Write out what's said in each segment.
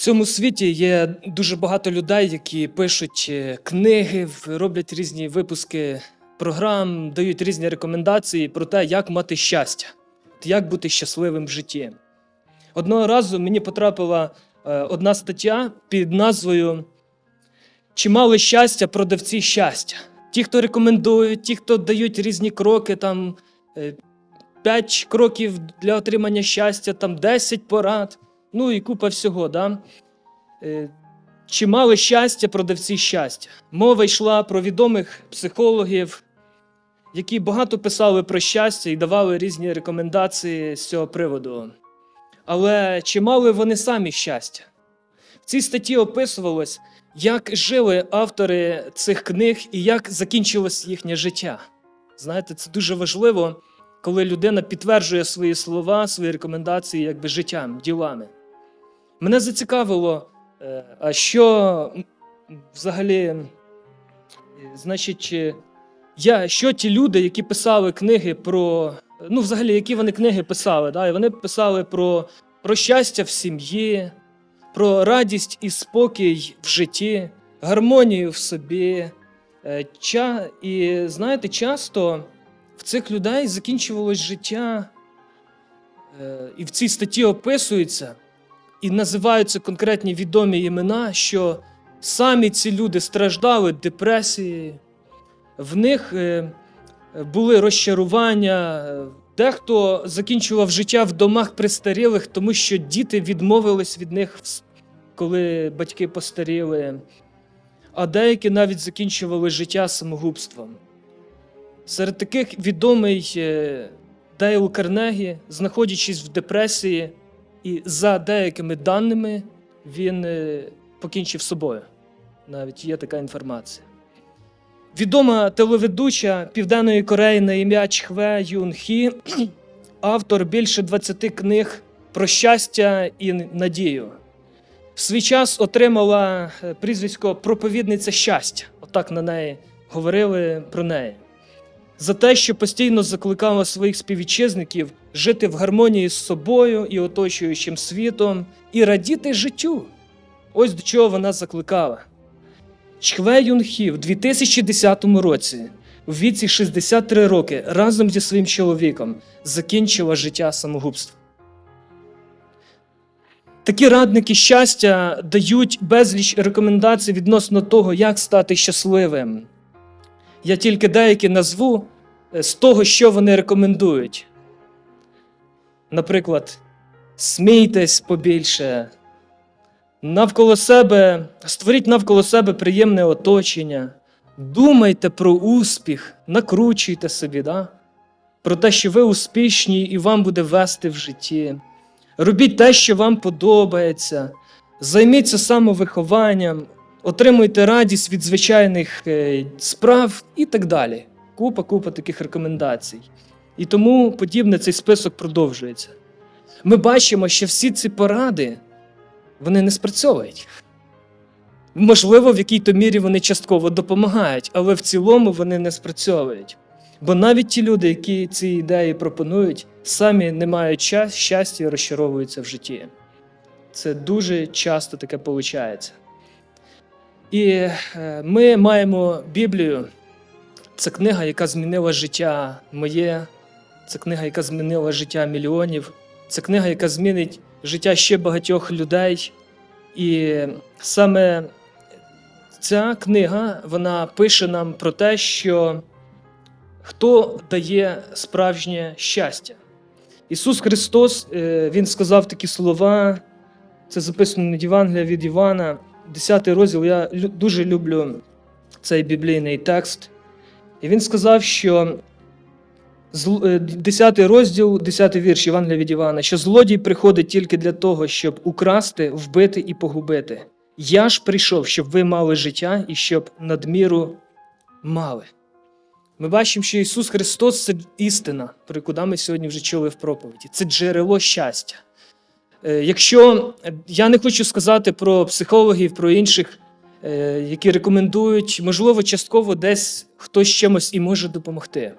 цьому світі є дуже багато людей, які пишуть е, книги, роблять різні випуски програм, дають різні рекомендації про те, як мати щастя, як бути щасливим в житті. Одного разу мені потрапила е, одна стаття під назвою Чи мали щастя продавці щастя? Ті, хто рекомендують, ті, хто дають різні кроки, там 5 кроків для отримання щастя, там 10 порад, ну і купа всього. Да? Е, Чи мали щастя продавці щастя? Мова йшла про відомих психологів, які багато писали про щастя і давали різні рекомендації з цього приводу. Але чи мали вони самі щастя? В цій статті описувалось, як жили автори цих книг і як закінчилось їхнє життя. Знаєте, це дуже важливо, коли людина підтверджує свої слова, свої рекомендації якби життям, ділами. Мене зацікавило, е, а що взагалі, значить, я, що ті люди, які писали книги про. Ну, взагалі, які вони книги писали? Да? І вони писали про, про щастя в сім'ї, про радість і спокій в житті, гармонію в собі. Е, Ча... І знаєте, часто в цих людей закінчувалось життя, е, і в цій статті описується, і називаються конкретні відомі імена, що самі ці люди страждали депресією, в них е, були розчарування. Дехто закінчував життя в домах престарілих, тому що діти відмовились від них, коли батьки постаріли, а деякі навіть закінчували життя самогубством. Серед таких відомий е, Дейл Карнегі, знаходячись в депресії, і за деякими даними він е, покінчив собою. Навіть є така інформація. Відома телеведуча Південної Кореї на ім'я Чхве Юн Хі, автор більше 20 книг про щастя і надію. В свій час отримала е, прізвисько проповідниця щастя. Отак на неї говорили про неї. За те, що постійно закликала своїх співвітчизників жити в гармонії з собою і оточуючим світом і радіти життю. Ось до чого вона закликала. Чхве Юнхі в 2010 році, у віці 63 роки, разом зі своїм чоловіком закінчила життя самогубством. Такі радники щастя дають безліч рекомендацій відносно того, як стати щасливим. Я тільки деякі назву е, з того, що вони рекомендують. Наприклад, смійтесь побільше, навколо себе, створіть навколо себе приємне оточення, думайте про успіх, накручуйте собі, да? про те, що ви успішні і вам буде вести в житті. Робіть те, що вам подобається, займіться самовихованням, отримуйте радість від звичайних е, справ і так далі. Купа, купа таких рекомендацій. І тому подібне цей список продовжується. Ми бачимо, що всі ці поради вони не спрацьовують. Можливо, в якій-то мірі вони частково допомагають, але в цілому вони не спрацьовують. Бо навіть ті люди, які ці ідеї пропонують, самі не мають щас- щастя і розчаровуються в житті. Це дуже часто таке виходить. І е, ми маємо Біблію. Це книга, яка змінила життя моє, це книга, яка змінила життя мільйонів, це книга, яка змінить життя ще багатьох людей. І саме ця книга вона пише нам про те, що хто дає справжнє щастя. Ісус Христос е, Він сказав такі слова, це записано від Євангелія від Івана, 10 розділ. Я дуже люблю цей біблійний текст. І він сказав, що е, 10 розділ, 10 вірш Євангелія від Івана, що злодій приходить тільки для того, щоб украсти, вбити і погубити. Я ж прийшов, щоб ви мали життя і щоб надміру мали. Ми бачимо, що Ісус Христос це істина, про яку ми сьогодні вже чули в проповіді. Це джерело щастя. Е, Якщо я не хочу сказати про психологів, про інших, е, які рекомендують, можливо, частково десь хтось чимось і може допомогти.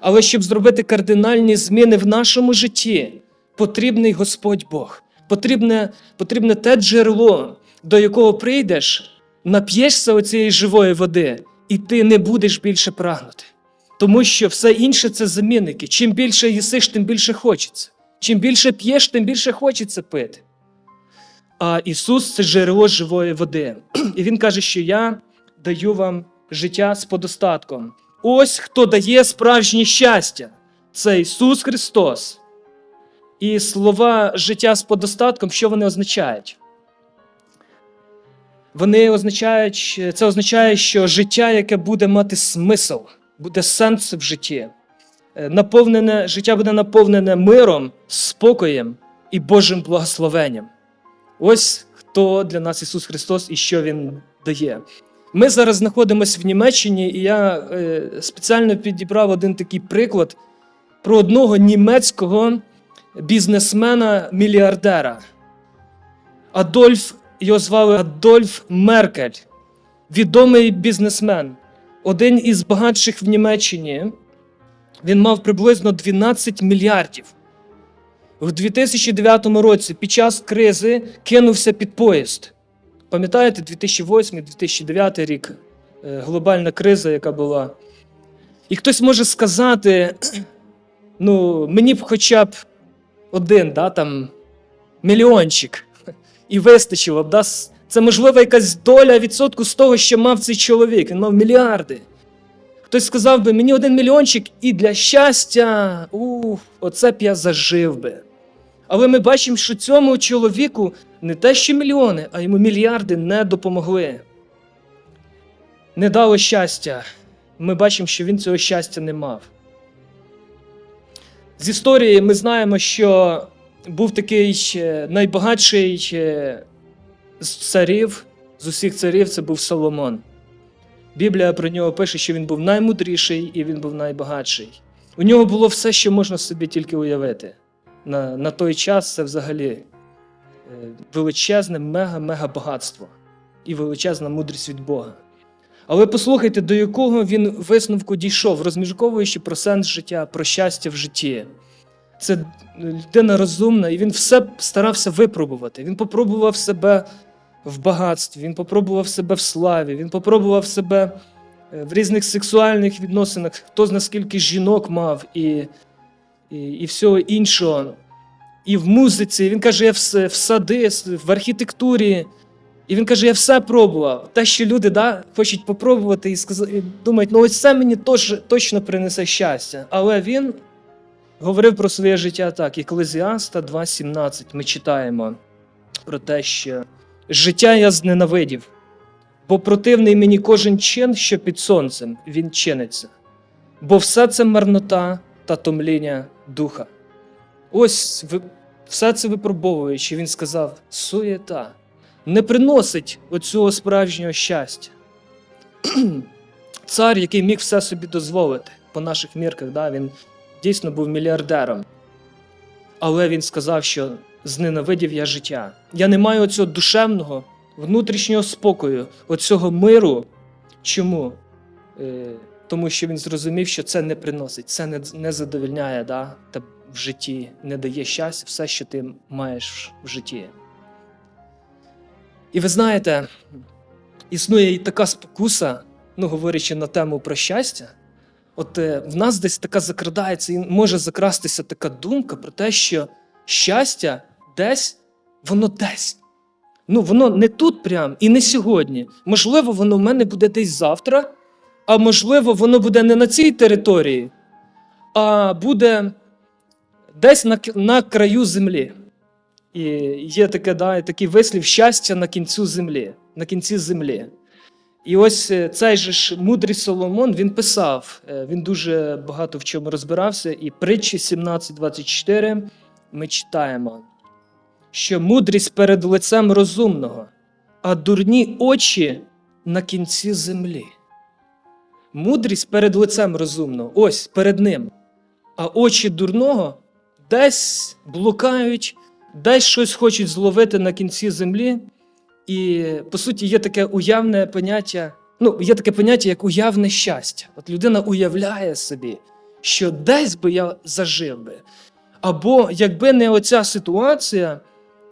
Але щоб зробити кардинальні зміни в нашому житті, потрібний Господь Бог, Потрібне, потрібне те джерело, до якого прийдеш, нап'єшся оцієї живої води, і ти не будеш більше прагнути. Тому що все інше це замінники. Чим більше їсиш, тим більше хочеться. Чим більше п'єш, тим більше хочеться пити. А Ісус це джерело живої води. І Він каже, що я даю вам життя з подостатком. Ось хто дає справжнє щастя. Це Ісус Христос. І слова життя з подостатком, що вони означають? Вони означають, це означає, що життя, яке буде мати смисл, буде сенс в житті. Е, Наповнене, життя буде наповнене миром, спокоєм і Божим благословенням. Ось хто для нас Ісус Христос і що Він дає. Ми зараз знаходимося в Німеччині, і я е, спеціально підібрав один такий приклад про одного німецького бізнесмена-мільярдера. Адольф, його звали Адольф Меркель, відомий бізнесмен, один із багатших в Німеччині. Він мав приблизно 12 мільярдів. В 2009 році під час кризи кинувся під поїзд. Пам'ятаєте, 2008-2009 рік е, глобальна криза, яка була. І хтось може сказати: ну, мені б хоча б один, да, там, мільйончик, і вистачило б. Да? Це, можливо, якась доля відсотку з того, що мав цей чоловік. Він мав мільярди. Хтось сказав би, мені один мільйончик і для щастя, ух, оце б я зажив би. Але ми бачимо, що цьому чоловіку не те, що мільйони, а йому мільярди не допомогли. Не дало щастя. Ми бачимо, що він цього щастя не мав. З історії ми знаємо, що був такий е, найбагатший е, з царів, з усіх царів це був Соломон. Біблія про нього пише, що він був наймудріший і він був найбагатший. У нього було все, що можна собі тільки уявити. На, на той час це взагалі е, величезне, мега-мега багатство і величезна мудрість від Бога. Але послухайте, до якого він висновку дійшов, розмірковуючи про сенс життя, про щастя в житті. Це людина розумна, і він все старався випробувати. Він попробував себе в багатстві, він попробував себе в славі, він попробував себе е, в різних сексуальних відносинах, хто з наскільки жінок мав і, і, і всього іншого. І в музиці, він каже, я в, в сади, в архітектурі. І він каже: я все пробував. Те, що люди да, хочуть попробувати і, сказати, і думають, ну ось це мені тож, точно принесе щастя. Але він говорив про своє життя так. Екклезіаста 2.17 ми читаємо про те, що життя я зненавидів, бо противний мені кожен чин, що під сонцем він чиниться, бо все це марнота та томління духа. Ось все це випробовуючи, він сказав: суєта не приносить оцього справжнього щастя. Цар, який міг все собі дозволити по наших мірках, да, він дійсно був мільярдером. Але він сказав, що зненавидів я життя. Я не маю оцього душевного, внутрішнього спокою, оцього миру. Чому? Е, тому що він зрозумів, що це не приносить, це не, не задовільняє да, та в житті, не дає щастя, все, що ти маєш в житті. І ви знаєте, існує і така спокуса, ну говорячи на тему про щастя. От е, в нас десь така закрадається і може закрастися така думка про те, що щастя десь, воно десь. Ну, воно не тут прям і не сьогодні. Можливо, воно в мене буде десь завтра, а можливо, воно буде не на цій території, а буде десь на, на краю землі. І є таке, да, такий вислів щастя на кінцю землі, на кінці землі. І ось е, цей же ж мудрий Соломон він писав, е, він дуже багато в чому розбирався, і притчі 17.24 ми читаємо, що мудрість перед лицем розумного, а дурні очі на кінці землі. Мудрість перед лицем розумного, ось перед ним. А очі дурного десь блукають, десь щось хочуть зловити на кінці землі. І по суті є таке уявне поняття, ну, є таке поняття, як уявне щастя. От людина уявляє собі, що десь би я зажив би. Або якби не оця ситуація,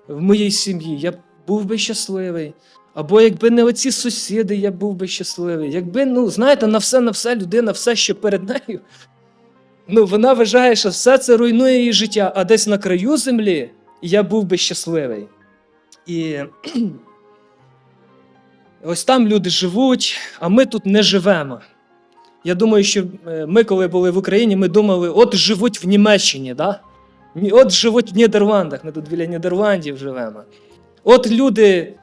в моїй сім'ї, я був би щасливий. Або якби не оці сусіди, я був би щасливий. Якби, ну, знаєте, на все, на все людина, все, що перед нею. Ну, вона вважає, що все це руйнує її життя, а десь на краю землі я був би щасливий. І ось там люди живуть, а ми тут не живемо. Я думаю, що е, ми, коли були в Україні, ми думали, от живуть в Німеччині, да? От живуть в Нідерландах, ми тут біля Нідерландів живемо. От люди,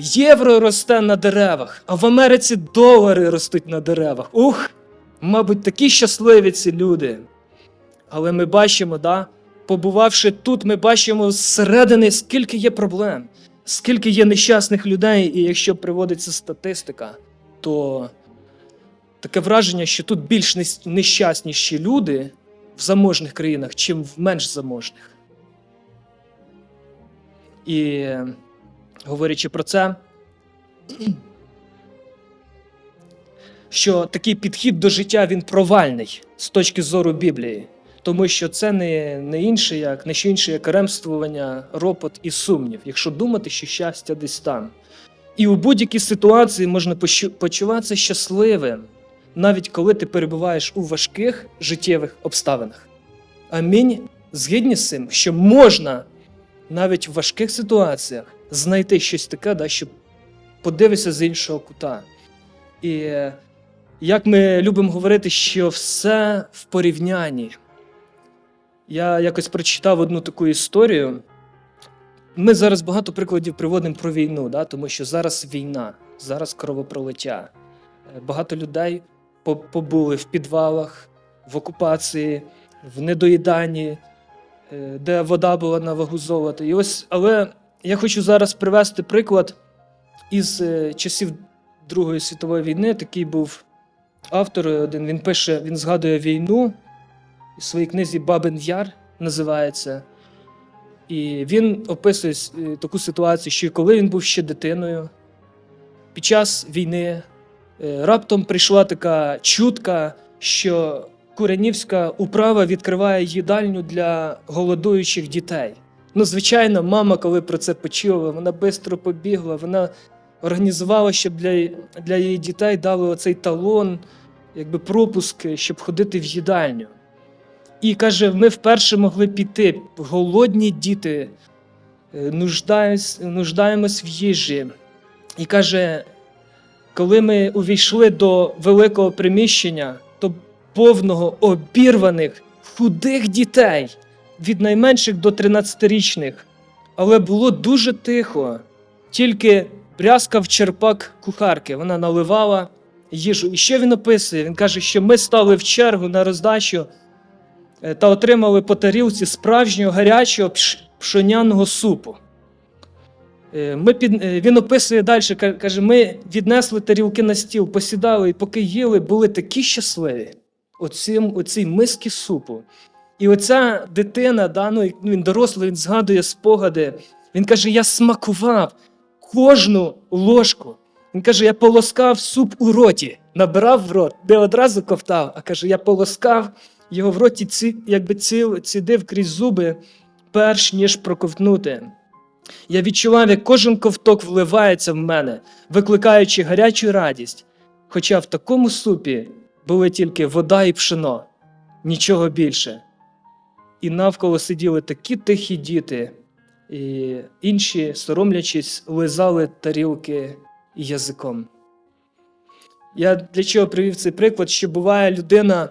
євро росте на деревах, а в Америці долари ростуть на деревах. Ух, мабуть, такі щасливі ці люди. Але ми бачимо, да, побувавши тут, ми бачимо зсередини, скільки є проблем, скільки є нещасних людей, і якщо приводиться статистика, то таке враження, що тут більш нещасніші люди в заможних країнах, чим в менш заможних. І говорячи про це, що такий підхід до життя він провальний з точки зору Біблії, тому що це не, не інше, як не що інше, як ремствування, ропот і сумнів, якщо думати, що щастя десь там. І у будь-якій ситуації можна почуватися щасливим, навіть коли ти перебуваєш у важких життєвих обставинах. Амінь. Згідні з цим, що можна навіть в важких ситуаціях знайти щось таке, да, що подивишся з іншого кута. І як ми любимо говорити, що все в порівнянні. Я якось прочитав одну таку історію. Ми зараз багато прикладів приводимо про війну, да, тому що зараз війна, зараз кровопролиття. Багато людей побули в підвалах, в окупації, в недоїданні, е, де вода була на вагу золота. І ось, але я хочу зараз привести приклад із е, часів Другої світової війни. Такий був автор один. Він пише, він згадує війну у своїй книзі Бабин Яр називається. І він описує е, таку ситуацію, що коли він був ще дитиною, під час війни раптом прийшла така чутка, що Куренівська управа відкриває їдальню для голодуючих дітей. Ну, звичайно, мама, коли про це почула, вона швидко побігла, вона організувала, щоб для, для її дітей дали оцей талон, якби пропуск, щоб ходити в їдальню. І каже: ми вперше могли піти. Голодні діти, е, нуждаємось в їжі. І каже, коли ми увійшли до великого приміщення, то повного обірваних, худих дітей від найменших до 13-річних. Але було дуже тихо. Тільки брязкав черпак кухарки. Вона наливала їжу. І що він описує? Він каже, що ми стали в чергу на роздачу е, та отримали по тарілці справжнього гарячого пш- пшоняного супу. Е, Ми під... е, Він описує далі, каже, ми віднесли тарілки на стіл, посідали, і поки їли, були такі щасливі оцим, оцій миски супу. І оця дитина, да, ну, він дорослий, він згадує спогади. Він каже: я смакував кожну ложку. Він каже, я полоскав суп у роті, набирав в рот, не одразу ковтав, а каже, я полоскав його в роті, ці, якби ціл, цідив крізь зуби, перш ніж проковтнути. Я відчував, як кожен ковток вливається в мене, викликаючи гарячу радість. Хоча в такому супі були тільки вода і пшено, нічого більше. І навколо сиділи такі тихі діти, і інші, соромлячись, лизали тарілки язиком. Я для чого привів цей приклад, що буває людина,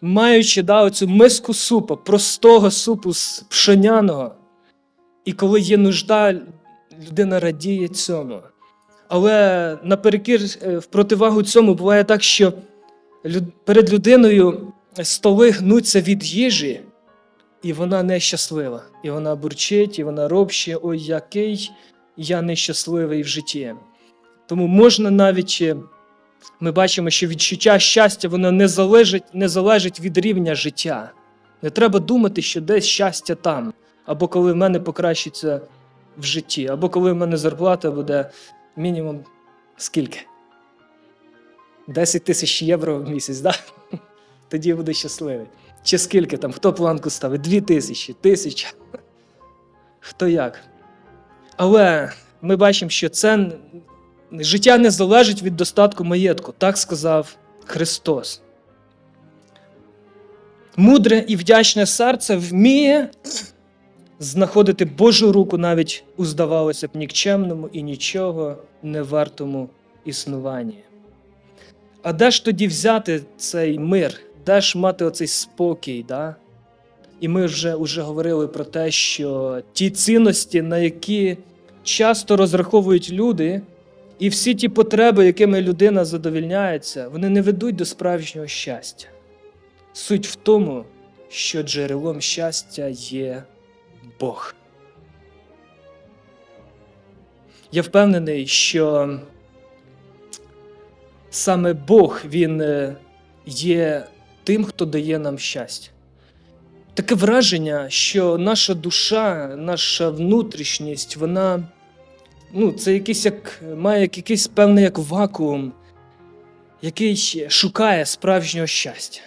маючи да, оцю миску супу, простого супу з пшоняного, і коли є нужда, людина радіє цьому. Але наперекір, е, в противагу цьому буває так, що перед людиною столи гнуться від їжі, і вона нещаслива. І вона бурчить, і вона робще, ой, який я нещасливий в житті. Тому можна навіть, е, ми бачимо, що відчуття щастя воно не залежить, не залежить від рівня життя. Не треба думати, що десь щастя там, або коли в мене покращиться в житті, або коли в мене зарплата буде мінімум скільки? 10 тисяч євро в місяць, да? тоді я буду щасливий. Чи скільки там, хто планку ставить? Дві тисячі, тисяча. Хто як? Але ми бачимо, що це життя не залежить від достатку маєтку, так сказав Христос. Мудре і вдячне серце вміє знаходити Божу руку навіть у, здавалося б, нікчемному і нічого не вартому існуванні. А де ж тоді взяти цей мир? Де ж мати оцей спокій? Да? І ми вже, вже говорили про те, що ті цінності, на які часто розраховують люди, і всі ті потреби, якими людина задовільняється, вони не ведуть до справжнього щастя. Суть в тому, що джерелом щастя є Бог. Я впевнений, що саме Бог Він е, є тим, хто дає нам щастя. Таке враження, що наша душа, наша внутрішність, вона ну, це якийсь як, має якийсь певний як вакуум, який шукає справжнього щастя.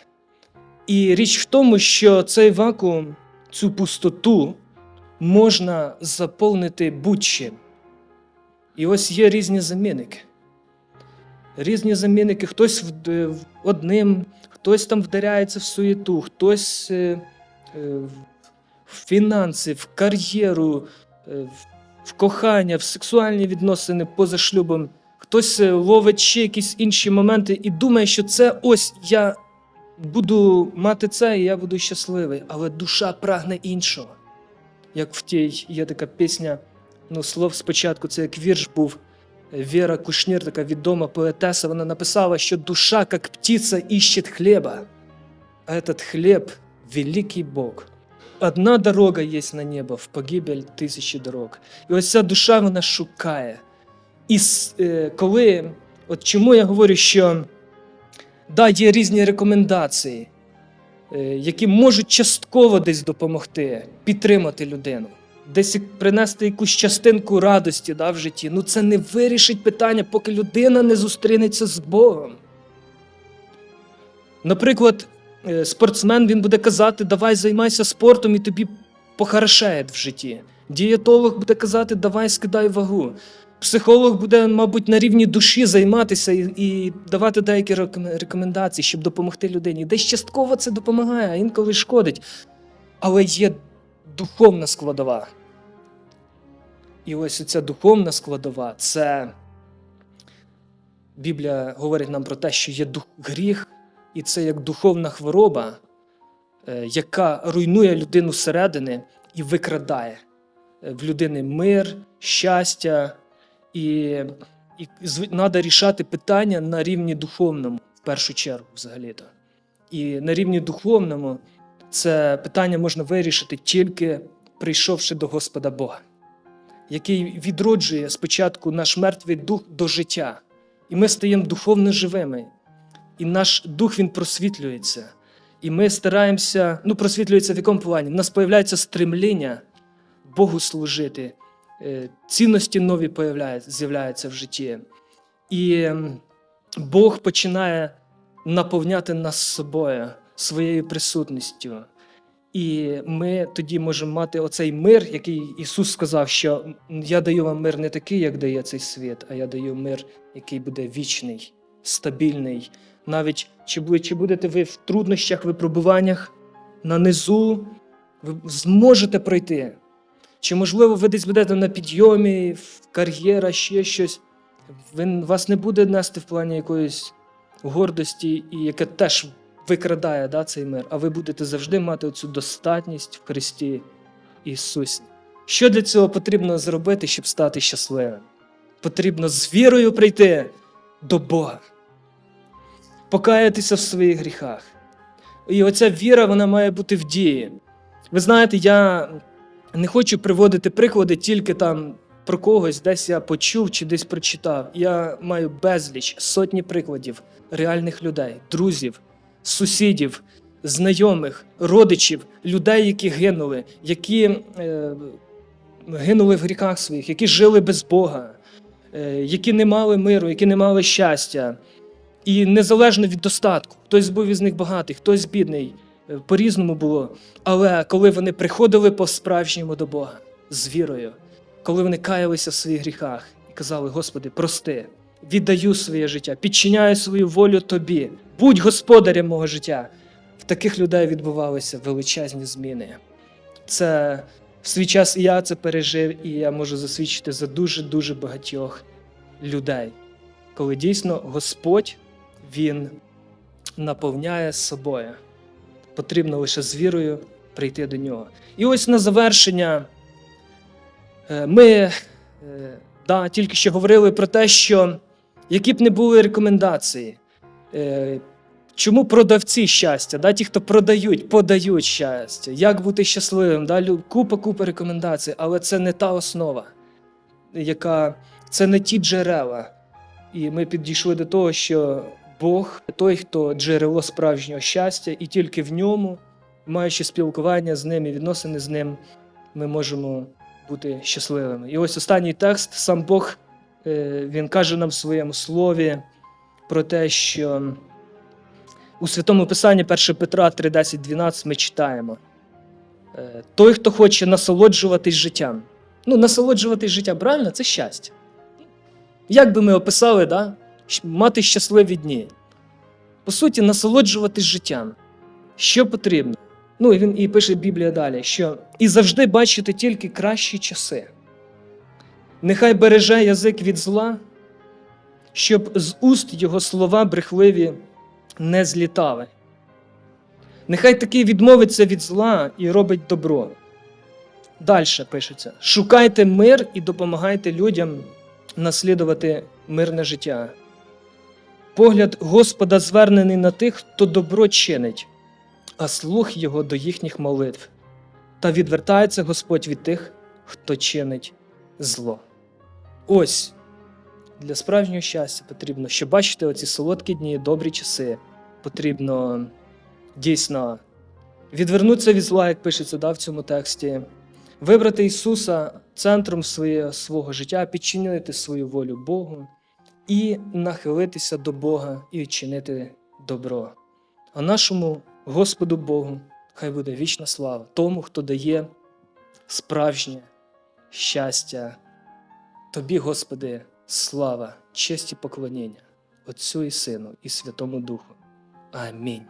І річ в тому, що цей вакуум, цю пустоту можна заповнити будь-чим. І ось є різні замінники. Різні замінники, хтось в- в- одним, хтось там вдаряється в суєту, хтось е, е, в фінанси, в кар'єру, е, в- кохання, в сексуальні відносини поза шлюбом. Хтось е, ловить ще якісь інші моменти і думає, що це ось я буду мати це, і я буду щасливий. Але душа прагне іншого. Як в тій є така пісня, ну, слов спочатку, це як вірш був. Віра Кушнір, така відома поетеса, вона написала, що душа, як птиця, іщет хліба, а этот хліб – великий Бог. Одна дорога є на небо, в погибель тисячі дорог. І ось ця душа вона шукає. І е, коли, от чому я говорю, що да, є різні рекомендації, які можуть частково десь допомогти, підтримати людину, десь принести якусь частинку радості да, в житті. Ну це не вирішить питання, поки людина не зустрінеться з Богом. Наприклад, е, спортсмен він буде казати, давай займайся спортом і тобі похорошає в житті. Дієтолог буде казати, давай скидай вагу. Психолог буде, мабуть, на рівні душі займатися і, і давати деякі рекомендації, щоб допомогти людині. Десь частково це допомагає, а інколи шкодить. Але є духовна складова. І ось ця духовна складова це Біблія говорить нам про те, що є дух гріх, і це як духовна хвороба, е, яка руйнує людину зсередини і викрадає е, в людини мир, щастя, і, і треба рішати питання на рівні духовному, в першу чергу, взагалі-то. І на рівні духовному це питання можна вирішити тільки прийшовши до Господа Бога, який відроджує спочатку наш мертвий дух до життя. І ми стаємо духовно живими. І наш дух він просвітлюється. І ми стараємося, ну, просвітлюється в якому плані? У нас появляється стремління Богу служити, цінності нові з'являються в житті. І Бог починає наповняти нас собою, своєю присутністю. І ми тоді можемо мати оцей мир, який Ісус сказав, що я даю вам мир не такий, як дає цей світ, а я даю мир, який буде вічний, стабільний. Навіть чи будете ви в труднощах, випробуваннях на низу, ви зможете пройти. Чи, можливо, ви десь будете на підйомі, кар'єра, ще щось. Він вас не буде нести в плані якоїсь гордості, і яке теж викрадає да, цей мир, а ви будете завжди мати цю достатність в Христі Ісусі. Що для цього потрібно зробити, щоб стати щасливим? Потрібно з вірою прийти до Бога, покаятися в своїх гріхах. І оця віра вона має бути в дії. Ви знаєте, я не хочу приводити приклади тільки там про когось, десь я почув чи десь прочитав. Я маю безліч сотні прикладів реальних людей, друзів, сусідів, знайомих, родичів, людей, які гинули, які е, гинули в гріхах своїх, які жили без Бога, е, які не мали миру, які не мали щастя. І незалежно від достатку, хтось був із них багатий, хтось бідний, по-різному було. Але коли вони приходили по-справжньому до Бога з вірою, коли вони каялися в своїх гріхах і казали: Господи, прости, віддаю своє життя, підчиняю свою волю Тобі, будь господарем мого життя. В таких людей відбувалися величезні зміни. Це в свій час і я це пережив, і я можу засвідчити за дуже-дуже багатьох людей, коли дійсно Господь Він наповняє собою. Потрібно лише з вірою прийти до нього. І ось на завершення е, ми е, да, тільки що говорили про те, що які б не були рекомендації, е, чому продавці щастя, да, ті, хто продають, подають щастя, як бути щасливим, да, купа купа рекомендацій, але це не та основа, яка це не ті джерела. І ми підійшли до того, що Бог той, хто джерело справжнього щастя, і тільки в ньому, маючи спілкування з ним і відносини з ним, ми можемо бути щасливими. І ось останній текст, сам Бог, е, він каже нам в своєму слові про те, що у Святому Писанні 1 Петра 3, 10, 12 ми читаємо. е, Той, хто хоче насолоджуватись життям. Ну, насолоджуватись життям, правильно, це щастя. Як би ми описали, да? Мати щасливі дні. По суті, насолоджуватись життям. Що потрібно? Ну, і він і пише Біблія далі, що і завжди бачити тільки кращі часи. Нехай береже язик від зла, щоб з уст його слова брехливі не злітали. Нехай такий відмовиться від зла і робить добро. Далі пишеться: шукайте мир і допомагайте людям наслідувати мирне життя. Погляд Господа звернений на тих, хто добро чинить, а слух його до їхніх молитв. Та відвертається Господь від тих, хто чинить зло. Ось для справжнього щастя потрібно, щоб бачити оці солодкі дні, добрі часи. Потрібно дійсно відвернутися від зла, як пишеться да, в цьому тексті, вибрати Ісуса центром своє, свого життя, підчинити свою волю Богу і нахилитися до Бога і чинити добро. А нашому Господу Богу хай буде вічна слава тому, хто дає справжнє щастя. Тобі, Господи, слава, честь і поклоніння, Отцю і Сину і Святому Духу. Амінь.